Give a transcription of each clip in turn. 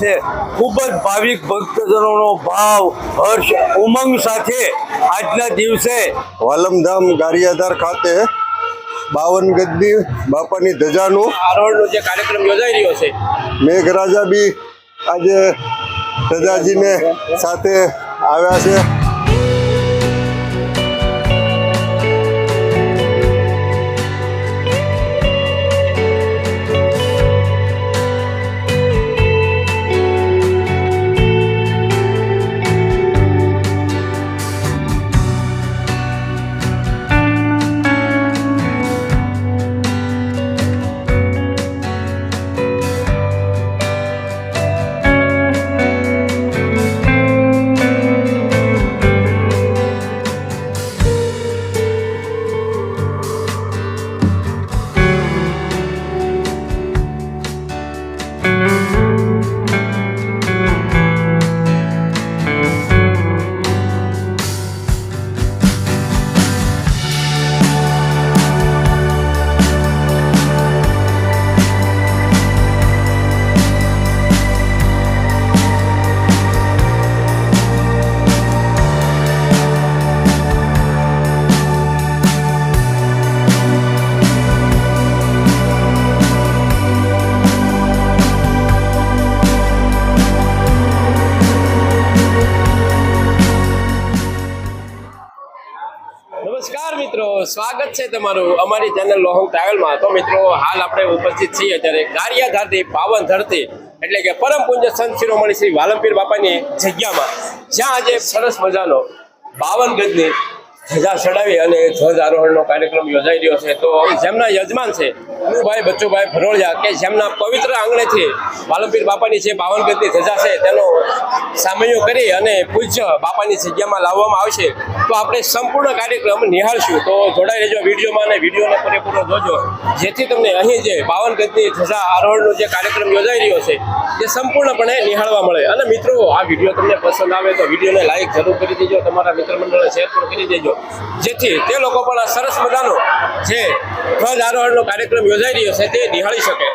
છે. ખૂબ જ ભાવિક ભક્તજનોનો ભાવ હર્ષ ઉમંગ સાથે આજના દિવસે વાલમધામ ગારિયાધાર ખાતે બાવન ગદ્દી બાપાની ધજાનું આરોહણનો જે કાર્યક્રમ યોજાઈ રહ્યો છે. મેઘરાજા બી આજે ધજાજીને સાથે આવ્યા છે. સ્વાગત છે તમારું અમારી ચેનલ લોહંગ ટ્રાવેલમાં તો મિત્રો, હાલ આપણે ઉપસ્થિત છીએ અત્યારે ગારિયા ધરતી પાવન ધરતી એટલે કે પરમ પૂજ્ય સંત શિરોમણી શ્રી વાલમપીર બાપાની જગ્યામાં. જ્યાં આજે સરસ મજાનો બાવન ગજની ધજા ચડાવી અને ધ્વજ આરોહણનો કાર્યક્રમ યોજાઈ રહ્યો છે. તો જેમના યજમાન છે ભાઈ બચ્ચુભાઈ ભરોળિયા કે જેમના પવિત્ર આંગણેથી વાલમપીર બાપાની જે બાવન ગજની ધજા છે, તેનો સામયો કરી અને પૂજ્ય બાપાની જગ્યામાં લાવવામાં આવશે, તો આપણે સંપૂર્ણ કાર્યક્રમ નિહાળશું. તો જોડાઈ રહેજો વિડીયોમાં અને વિડીયોને પૂરેપૂરો જોજો. જેથી તમને અહીં જે બાવન ગજની ધજા આરોહણનો જે કાર્યક્રમ યોજાઈ રહ્યો છે, તે સંપૂર્ણપણે નિહાળવા મળે. અને મિત્રો, આ વીડિયો તમને પસંદ આવે તો વિડીયોને લાઈક જરૂર કરી દેજો, તમારા મિત્ર મંડળને શેર પણ કરી દેજો. જેથી તે લોકો પણ આ સરસ મજાનો જે ધ્વજ આરોહણનો કાર્યક્રમ યોજાઈ રહ્યો છે તે નિહાળી શકે.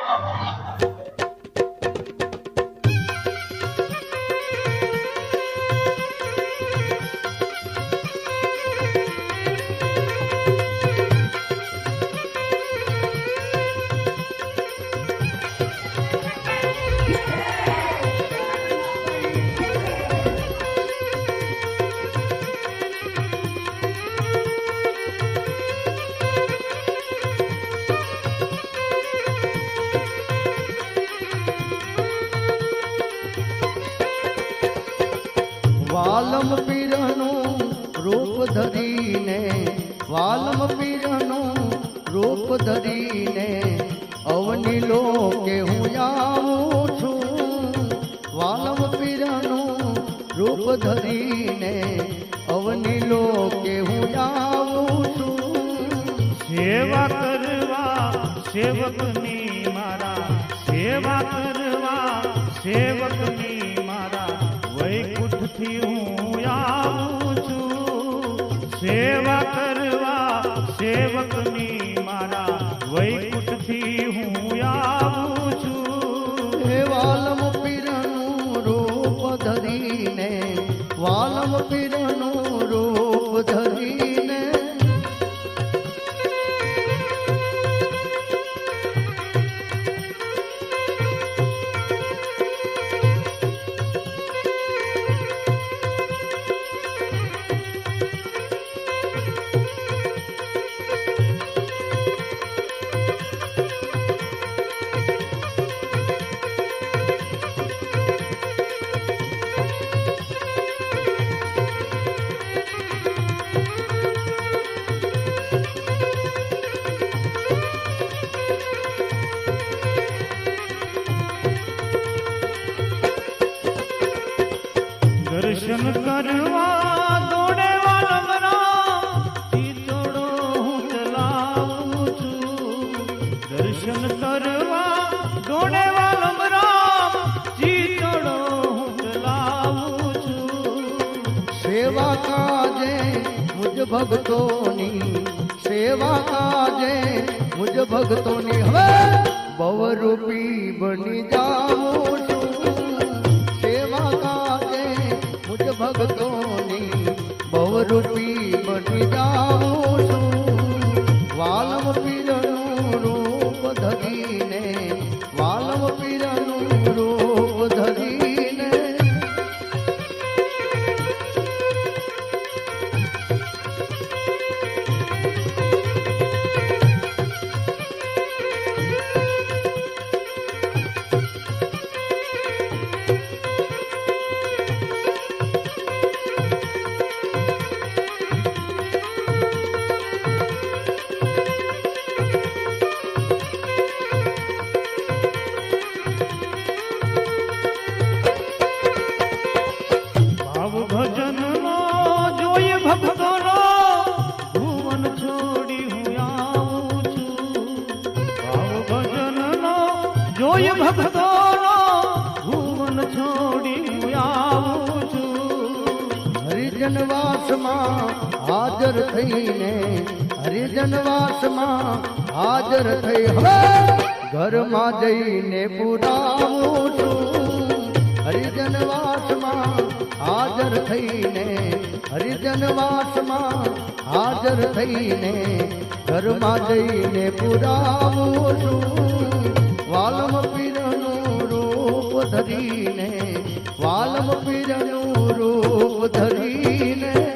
વાલમ પીરનું રૂપ ધરીને, વાલમ પીરનું રૂપ ધરીને, અવની લોકે હું આવું છું. વાલમ પીરનું રૂપ ધરીને, અવની લોકે હું આવું છું. સેવા કરવા સેવકની મારા, સેવા કરવા સેવકની મારા વૈકુંઠથી હું આવું છું. સેવા કરવા સેવકની મારા વૈકુંઠથી હું આવું છું. હે વાલમ પીરનું રૂપ ધરીને, વાલમ પીરનું રૂપ ધરીને દર્શન કરવા દોડે વાલમરા ચિતોડો હું ચલાવું છું. દર્શન કરવા દોડે વાલમરા ચિતોડો હું ચલાવું છું. સેવા કાજે મુજ ભક્તોની. સેવા કાજે મુજ ભક્તોની. હવે બવરૂપી બની જાઉં છું. રૂપી બની જાઉં છું. હાજર થઈને હરિજન વાસમાં હાજર થઈ. હવે ઘરમાં જઈને પુરાવું છું. હરિજનવાસમાં હાજર થઈને હરિજનવાસમાં હાજર થઈને ઘરમાં જઈને પુરાવું છું. વાલમ પીરનું રૂપ ધરીને, વાલમ પીરનું રૂપ ધરીને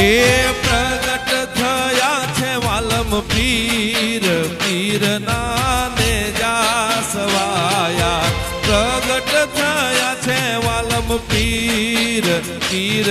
એ પ્રગટ થયા છે વાલમ પીર પીર નાને જાસવાયા પ્રગટ થયા છે વાલમ પીર પીર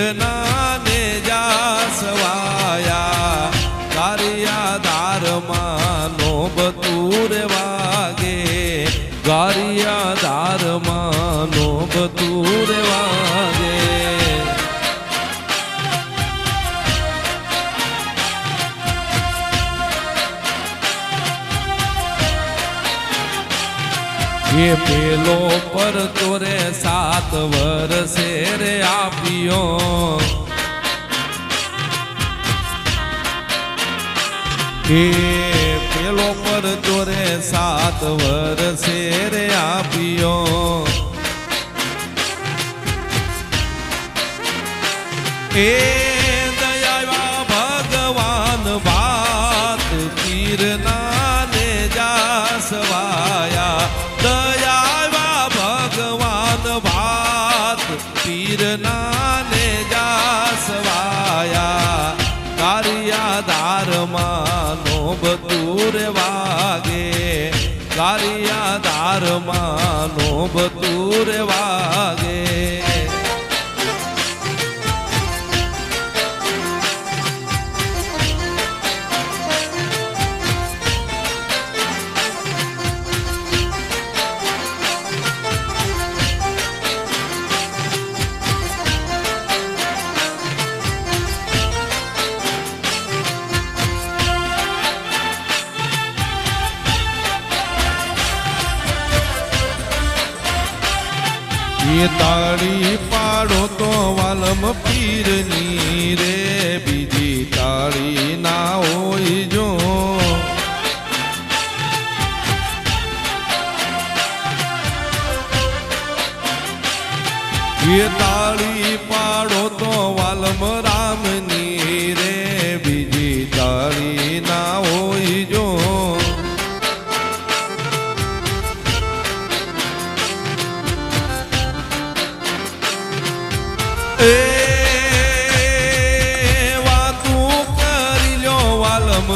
પેલો પર તોરે સાત વર્ષે રે આપ્યો. એ પેલો પર તોરે સાત વર્ષે રે આપ્યો. એ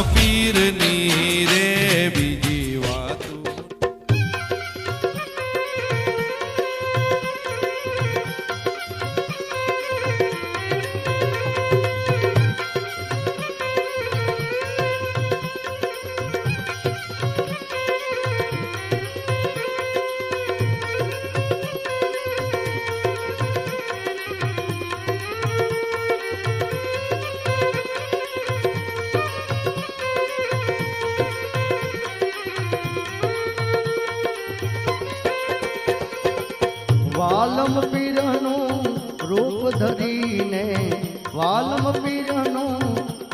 પીરની વાલમ પીરનું રૂપ ધરીને, વાલમ પીરનું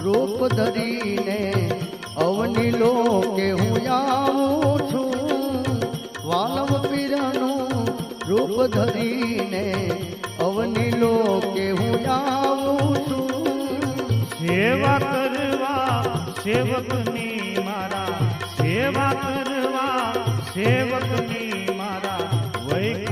રૂપ ધરીને, અવની લોકે હું આવું છું. વાલમ પીરનું રૂપ ધરીને, અવની લોકે હું આવું છું. સેવા કરવા સેવકની મારા, સેવા કરવા સેવકની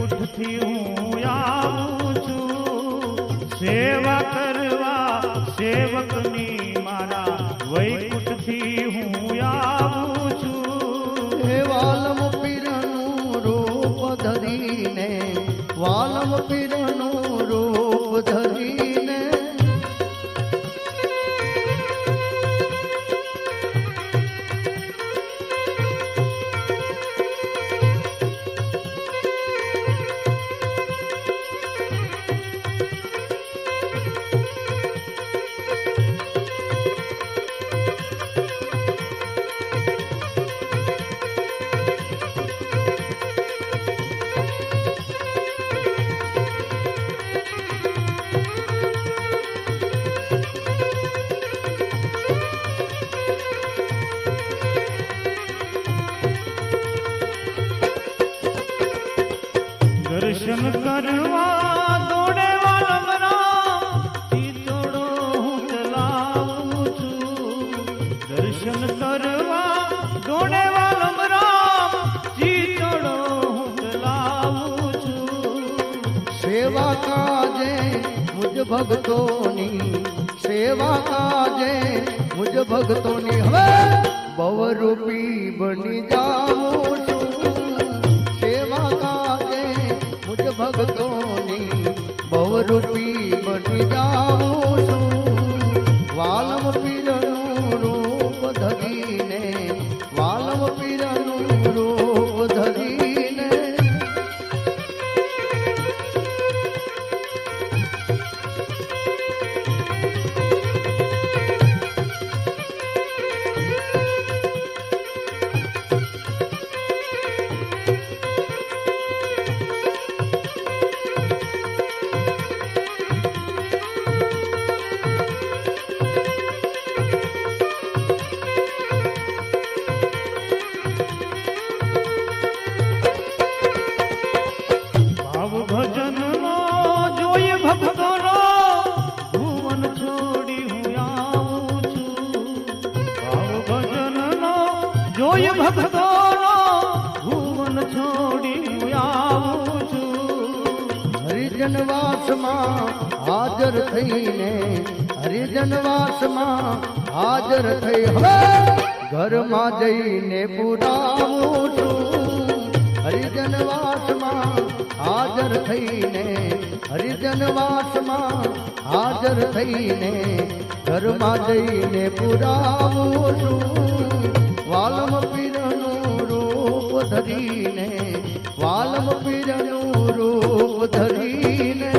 વૈકુંઠથી હું આવું છું. સેવા કરવા સેવકની મારા વૈકુંઠથી હું આવું છું. હે વાલમ પીરનું રૂપ ધરીને, વાલમ પીરનું રૂપ ધરીને દર્શન કરવા દોડે વાલમરા ચિતોડો હું લાવું છું. સેવા કાજે મુજ ભક્તોની, સેવા કાજે મુજ ભક્તોની. હવે બવરૂપી બની જાઉં છું. સેવા કાજે મુજ ભક્તોની, બવરૂપી બની જાઉં છું. વાલમ હાજર થઈ હવે ઘરમાં જઈને પુરાવું છું. હરિજનવાસમાં હાજર થઈને, હરિજનવાસમાં હાજર થઈને ઘરમાં જઈને પુરાવું છું. વાલમ પીરનું રૂપ ધરીને, વાલમ પીરનું રૂપ ધરીને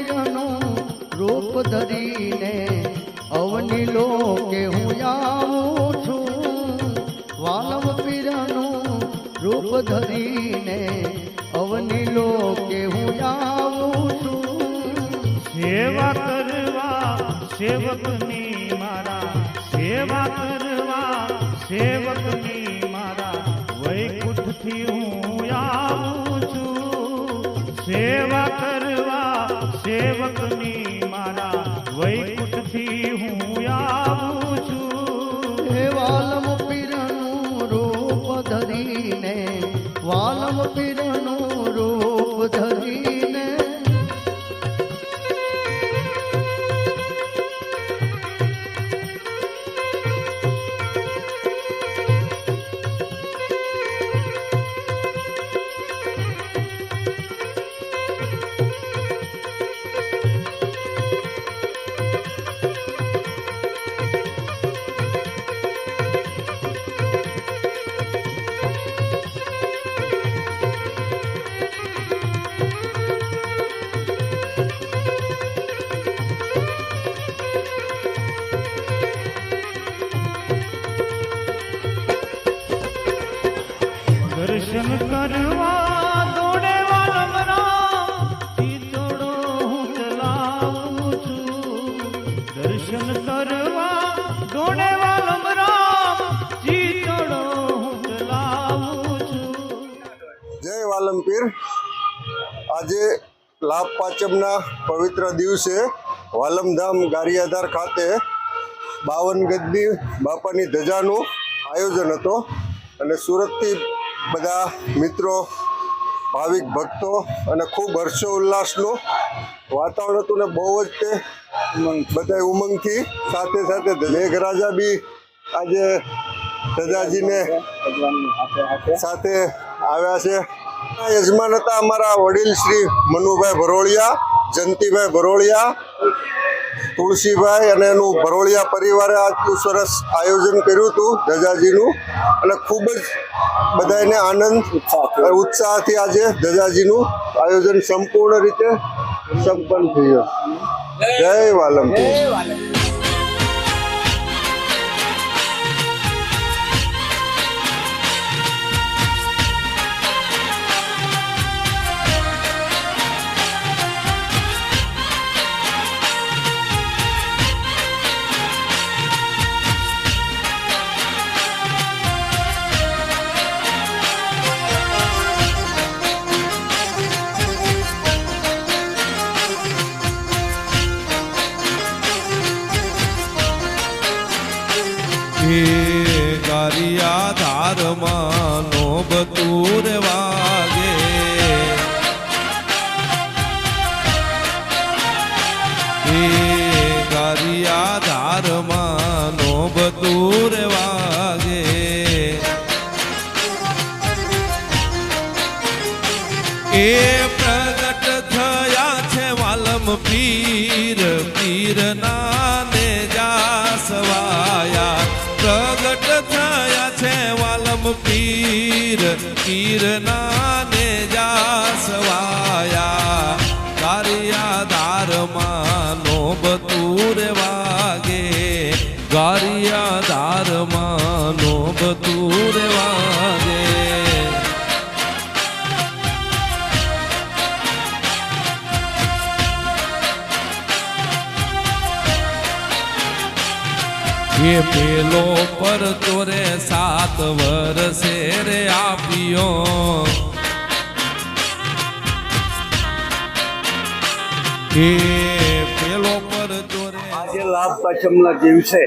વાલમ પીરનું રૂપ ધરીને અવની લોકે હું આવું છું. વાલવ પીરનું રૂપ ધરીને અવની લોકે હું આવું છું. સેવા કરવા સેવકની મારા, સેવા કરવા સેવકની મારા. વૈકુંઠથી હું વાલમ પીરનું રૂપ ધરીને લાભ પાંચમના પવિત્ર દિવસે વાલમધામ ગારિયાધાર ખાતે બાવન ગજની બાપાની ધજાનું આયોજન હતો. અને સુરતથી બધા મિત્રો ભાવિક ભક્તો અને ખૂબ હર્ષો ઉલ્લાસનું વાતાવરણ હતું ને બહુ જ તે બધા ઉમંગથી. સાથે સાથે મેઘરાજા બી આજે ધજાજીને સાથે આવ્યા છે. યજમાન હતા અમારા વડીલ શ્રી મનુભાઈ ભરોળિયા જંતીભાઈ ભરોળિયા, તુલસીભાઈ અને એનું ભરોળિયા પરિવારે આટલું સરસ આયોજન કર્યું હતું ધજાજીનું. અને ખૂબ જ બધાને આનંદ ઉત્સાહથી આજે ધજાજીનું આયોજન સંપૂર્ણ રીતે સંપન્ન થયું. જય વાલમપુર. હે એ પેલો પર તોરે સાત વર્ષે રે આપ્યો. એ પેલો પર તોરે આજે લાભ પાછમના દિવસે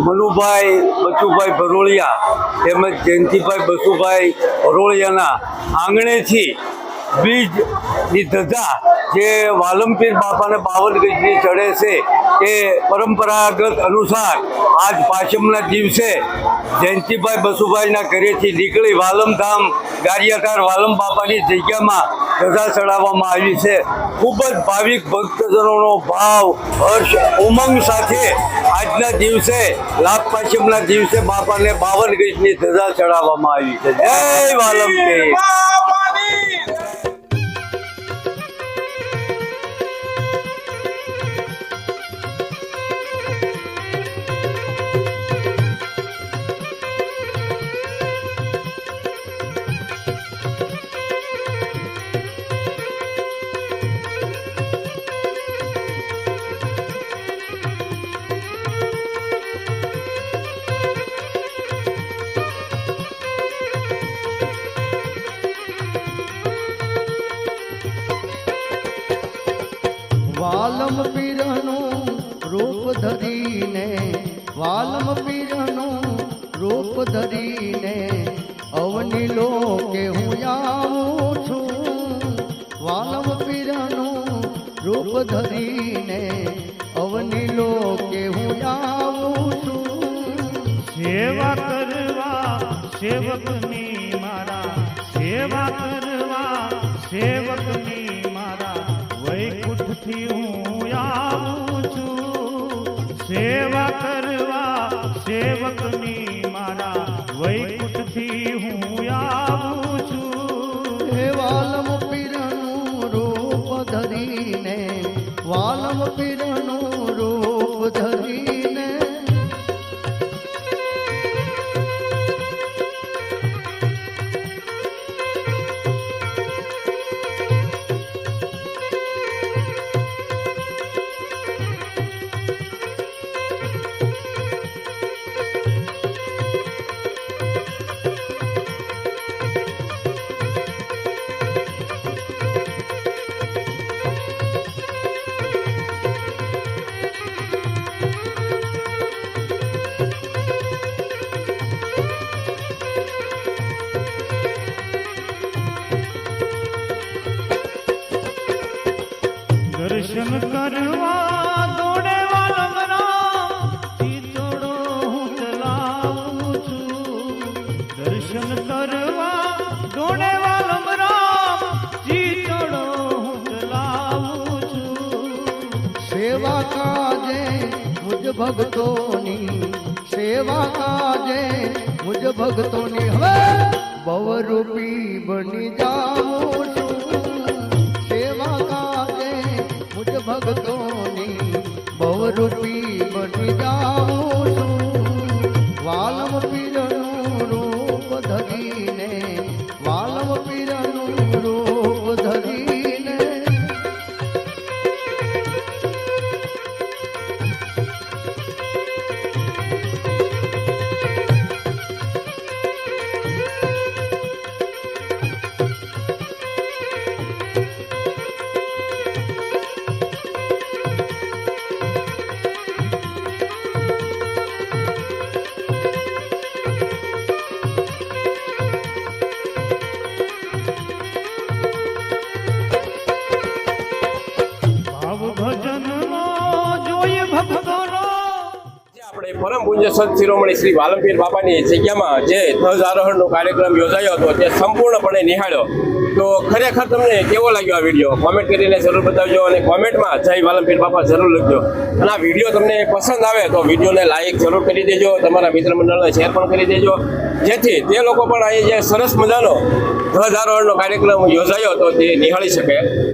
મનુભાઈ બચુભાઈ ભરોળિયા તેમજ જયંતિભાઈ બસુભાઈ ભરોળિયાના આંગણેથી બીજની ધજા જે વાલમપીર બાપાને બાવન ગજની ચડે છે. એ પરંપરાગત અનુસાર આજ પાંચમના દિવસે જયંતિભાઈ બસુભાઈના ઘરેથી નીકળી વાલમધામ ગારિયાધાર વાલમ બાપાની જગ્યામાં ધજા ચડાવવામાં આવી છે. ખૂબ જ ભાવિક ભક્તજનોનો ભાવ, હર્ષ, ઉમંગ સાથે આજના દિવસે લાભ પાંચમના દિવસે બાપાને બાવન ગજની ધજા ચડાવવામાં આવી છે. જય વાલમપીર ધરીને, વાલમ પીરનું રૂપ ધરીને, અવની લોકે હું આવું છું. વાલમ પીરનું રૂપ ધરીને, અવની લોકે હું આવું છું. સેવા કરવા સેવકની મારા, સેવા કરવા સેવકની મારા, વૈકુંઠથી હું આવું સેવા કરવા સેવકની મારા વૈકુંઠથી હું આવું છું. હે વાલમ પીરનું રૂપ ધરીને, વાલમ પીરનું રૂપ ધરીને સેવા કાજે મુજ ભક્તોની, સેવા કાજે મુજ ભગતોની હવે બવરૂપી બની જાઉં છું. સેવા કાજે મુજ ભગતોની બવરૂપી બની જાઉં સંત શિરોમણી શ્રી વાલમપીર બાપાની જગ્યામાં જે ધ્વજ આરોહણનો કાર્યક્રમ યોજાયો હતો, તે સંપૂર્ણપણે નિહાળ્યો. તો ખરેખર તમને કેવો લાગ્યો આ વીડિયો? કોમેન્ટ કરીને જરૂર બતાવજો અને કોમેન્ટમાં જય વાલમપીર બાપા જરૂર લખજો. અને આ વીડિયો તમને પસંદ આવે તો વિડીયોને લાઇક જરૂર કરી દેજો, તમારા મિત્ર મંડળને શેર પણ કરી દેજો. જેથી તે લોકો પણ અહીં જે સરસ મજાનો ધ્વજારોહણનો કાર્યક્રમ યોજાયો હતો તે નિહાળી શકે.